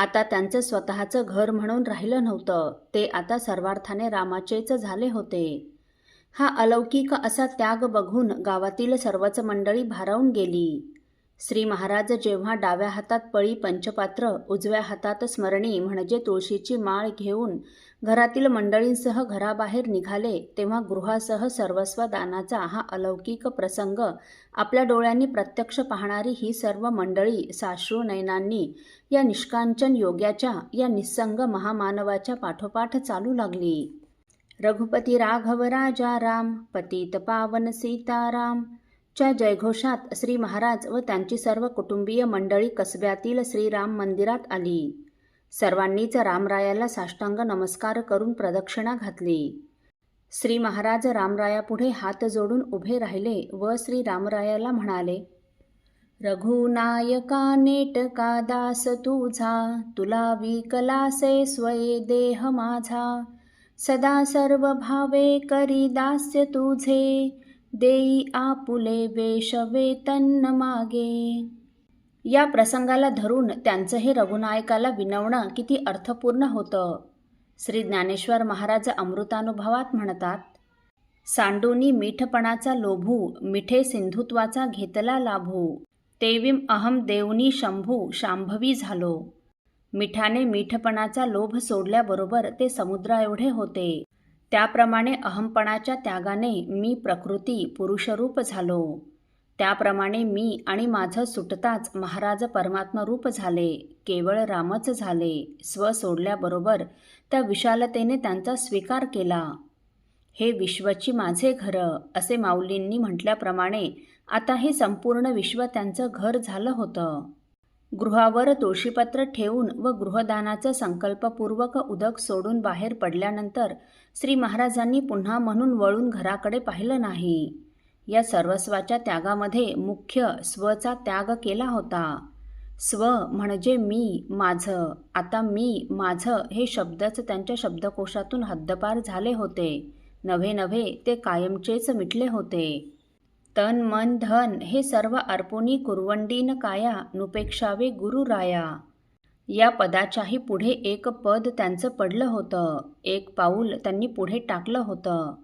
आता त्यांचं स्वतःचं घर म्हणून राहिलं नव्हतं. ते आता सर्वार्थाने रामाचेच झाले होते. हा अलौकिक असा त्याग बघून गावातील सर्वच मंडळी भारावून गेली. श्री महाराज जेव्हा डाव्या हातात पळी पंचपात्र उजव्या हातात स्मरणी म्हणजे तुळशीची माळ घेऊन घरातील मंडळींसह घराबाहेर निघाले तेव्हा गृहासह सर्वस्व दानाचा हा अलौकिक प्रसंग आपल्या डोळ्यांनी प्रत्यक्ष पाहणारी ही सर्व मंडळी साश्रू नयनांनी या निष्कांचन योग्याच्या या निस्संग महामानवाच्या पाठोपाठ चालू लागली. रघुपती राघव राजा राम पतित पावन सीताराम च्या जयघोषात श्री महाराज व त्यांची सर्व कुटुंबीय मंडळी कसब्यातील श्रीराम मंदिरात आली. सर्वांनीच रामरायाला साष्टांग नमस्कार करून प्रदक्षिणा घातली. श्री महाराज रामरायापुढे हात जोडून उभे राहिले व श्री रामरायाला म्हणाले रघुनायका नेटका दास तुझा? तुला विकलासे स्वये देह माझा. सदा सर्व भावे करी दास्य तुझे. देई आपुले वेश वेतन मागे. या प्रसंगाला धरून त्यांचं हे रघुनायकाला विनवणं किती अर्थपूर्ण होतं. श्री ज्ञानेश्वर महाराज अमृतानुभवात म्हणतात सांडूनी मीठपणाचा लोभू मिठे सिंधुत्वाचा घेतला लाभू. तेवीम अहम देवनी शंभू शांभवी झालो. मिठाने मीठपणाचा लोभ सोडल्याबरोबर ते समुद्रा एवढे होते. त्याप्रमाणे अहमपणाच्या त्यागाने मी प्रकृती पुरुषरूप झालो. त्याप्रमाणे मी आणि माझं सुटताच महाराज परमात्मरूप झाले केवळ रामच झाले स्व सोडल्याबरोबर त्या विशालतेने त्यांचा स्वीकार केला. हे विश्वची माझे घर असे माऊलींनी म्हटल्याप्रमाणे आता हे संपूर्ण विश्व त्यांचं घर झालं होतं. गृहावर तुळशीपत्र ठेवून व गृहदानाचं संकल्पपूर्वक उदक सोडून बाहेर पडल्यानंतर श्री महाराजांनी पुन्हा म्हणून वळून घराकडे पाहिलं नाही. या सर्वस्वाच्या त्यागामध्ये मुख्य स्वचा त्याग केला होता. स्व म्हणजे मी माझं. आता मी माझं हे शब्दच त्यांच्या शब्दकोशातून हद्दपार झाले होते. नव्हे नव्हे ते कायमचेच मिटले होते. तन मन धन हे सर्व अर्पोनी कुरवंडीन काया नुपेक्षावे गुरुराया या पदाच्याही पुढे एक पद त्यांचं पडलं होतं. एक पाऊल त्यांनी पुढे टाकलं होतं.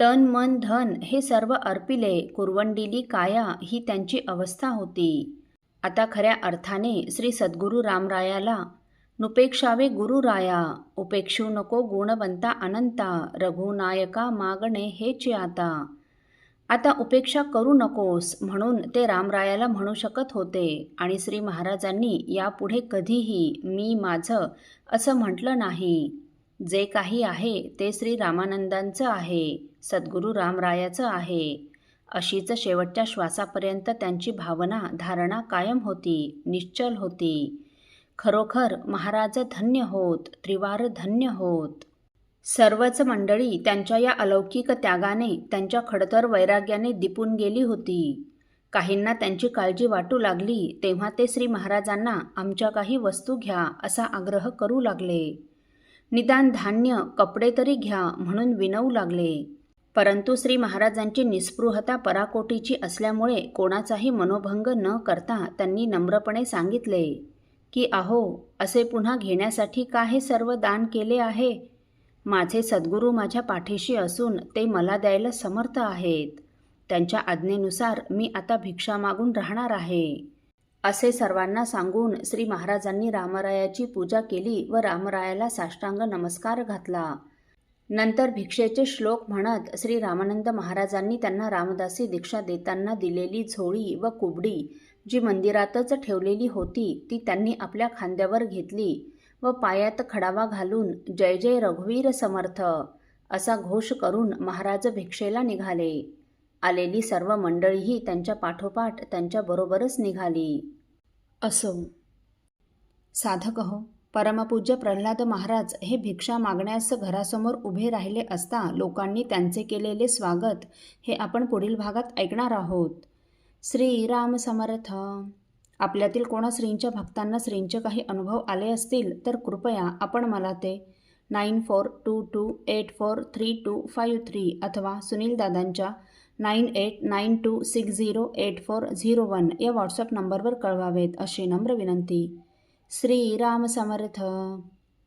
तन मन धन हे सर्व अर्पिले कुरवंडिली काया ही त्यांची अवस्था होती. आता खऱ्या अर्थाने श्री सद्गुरू रामरायाला नुपेक्षावे गुरुराया उपेक्षू नको गुणवंता अनंता रघुनायका मागणे हेच आता. आता उपेक्षा करू नकोस म्हणून ते रामरायाला म्हणू शकत होते आणि श्री महाराजांनी यापुढे कधीही मी माझं असं म्हटलं नाही. जे काही आहे ते श्री रामानंदांचं आहे. सद्गुरू रामरायाचं आहे. अशीच शेवटच्या श्वासापर्यंत त्यांची भावना धारणा कायम होती निश्चल होती. खरोखर महाराज धन्य होत त्रिवार धन्य होत. सर्वच मंडळी त्यांच्या या अलौकिक त्यागाने त्यांच्या खडतर वैराग्याने दिपून गेली होती. काहींना त्यांची काळजी वाटू लागली तेव्हा ते श्री महाराजांना आमच्या काही वस्तू घ्या असा आग्रह करू लागले. निदान धान्य कपडे तरी घ्या म्हणून विनवू लागले. परंतु श्री महाराजांची निस्पृहता पराकोटीची असल्यामुळे कोणाचाही मनोभंग न करता त्यांनी नम्रपणे सांगितले की अहो असे पुन्हा घेण्यासाठी का हे सर्व दान केले आहे? माझे सद्गुरू माझ्या पाठीशी असून ते मला द्यायला समर्थ आहेत. त्यांच्या आज्ञेनुसार मी आता भिक्षा मागून राहणार आहे. असे सर्वांना सांगून श्री महाराजांनी रामरायाची पूजा केली व रामरायाला साष्टांग नमस्कार घातला. नंतर भिक्षेचे श्लोक म्हणत श्री रामानंद महाराजांनी त्यांना रामदासी दीक्षा देताना दिलेली झोळी व कुबडी जी मंदिरातच ठेवलेली होती ती त्यांनी आपल्या खांद्यावर घेतली व पायात खडावा घालून जय जय रघुवीर समर्थ असा घोष करून महाराज भिक्षेला निघाले. आलेली सर्व मंडळीही त्यांच्या पाठोपाठ त्यांच्याबरोबरच निघाली. असो. साधक हो परमपूज्य प्रल्हाद महाराज हे भिक्षा मागण्यास घरासमोर उभे राहिले असता लोकांनी त्यांचे केलेले स्वागत हे आपण पुढील भागात ऐकणार आहोत. श्रीराम समर्थ. आपल्यातील कोणा श्रींच्या भक्तांना श्रींचे काही अनुभव आले असतील तर कृपया आपण मला ते nine four two two eight four three two five three अथवा सुनील दादांच्या nine eight nine two six zero eight four zero one या व्हॉट्सअप नंबरवर कळवावेत अशी नम्र विनंती. श्रीराम समर्थ